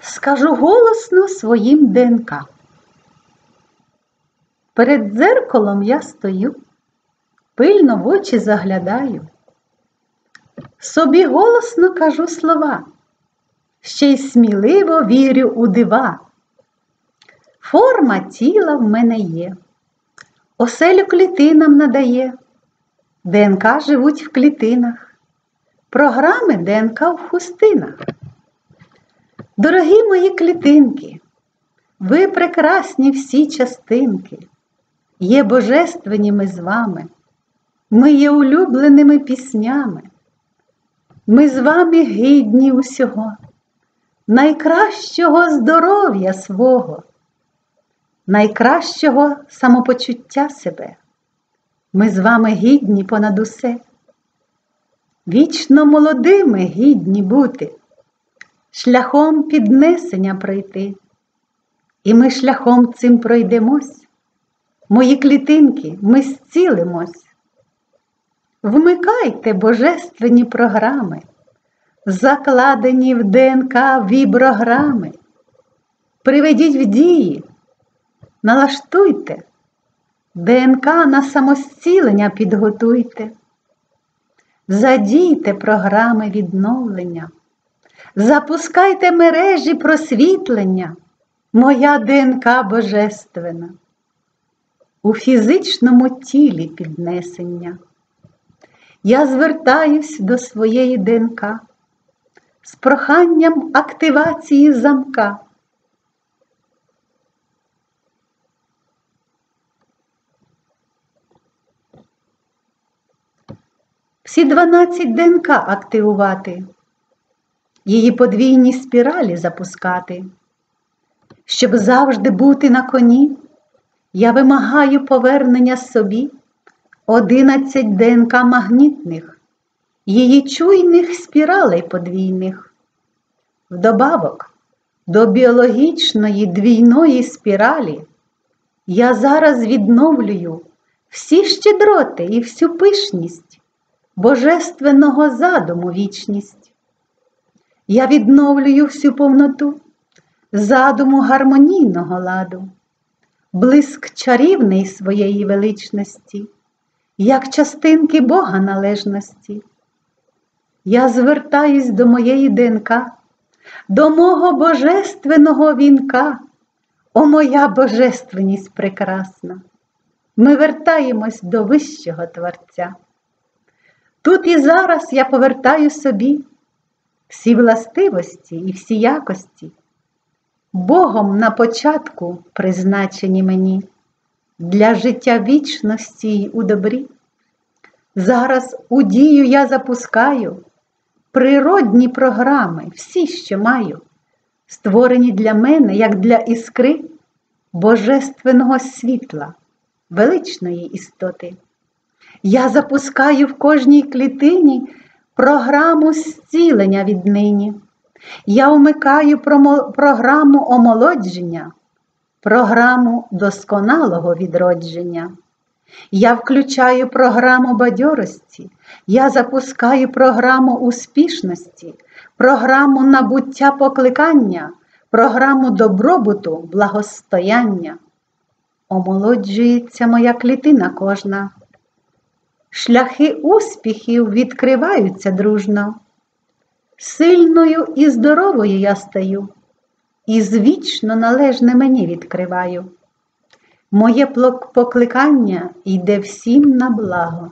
скажу голосно своїм ДНК. Перед дзеркалом я стою, пильно в очі заглядаю, собі голосно кажу слова, ще й сміливо вірю у дива. Форма тіла в мене є, оселю клітинам надає, ДНК живуть в клітинах, програми ДНК в хустинах. Дорогі мої клітинки, ви прекрасні всі частинки, є божественні ми з вами, ми є улюбленими піснями, ми з вами гідні усього, найкращого здоров'я свого, найкращого самопочуття себе. Ми з вами гідні понад усе, вічно молодими гідні бути шляхом піднесення пройти. І ми шляхом цим пройдемось, мої клітинки, ми зцілимось. Вмикайте божественні програми, закладені в ДНК віброграми, приведіть в дії, налаштуйте, ДНК на самозцілення підготуйте, задійте програми відновлення. Запускайте мережі просвітлення, моя ДНК божественна, у фізичному тілі піднесення. Я звертаюсь до своєї ДНК з проханням активації замка. Всі 12 ДНК активувати її подвійні спіралі запускати. Щоб завжди бути на коні, я вимагаю повернення собі одинадцять ДНК магнітних, її чуйних спіралей подвійних. Вдобавок до біологічної двійної спіралі я зараз відновлюю всі щедроти і всю пишність божественного задуму вічність. Я відновлюю всю повноту, задуму гармонійного ладу, блиск чарівний своєї величності, як частинки Бога належності. Я звертаюсь до моєї ДНК, до мого божественного вінка, о моя божественність прекрасна. Ми вертаємось до вищого Творця. Тут і зараз я повертаю собі всі властивості і всі якості, Богом на початку призначені мені для життя вічності й у добрі. Зараз у дію я запускаю природні програми, всі, що маю, створені для мене, як для іскри Божественного світла, величної істоти. Я запускаю в кожній клітині програму зцілення віднині. Я вмикаю програму омолодження, програму досконалого відродження. Я включаю програму бадьорості, я запускаю програму успішності, програму набуття покликання, програму добробуту, благостояння. Омолоджується моя клітина кожна. Шляхи успіхів відкриваються дружно. Сильною і здоровою я стаю, і звічно належне мені відкриваю. Моє покликання йде всім на благо.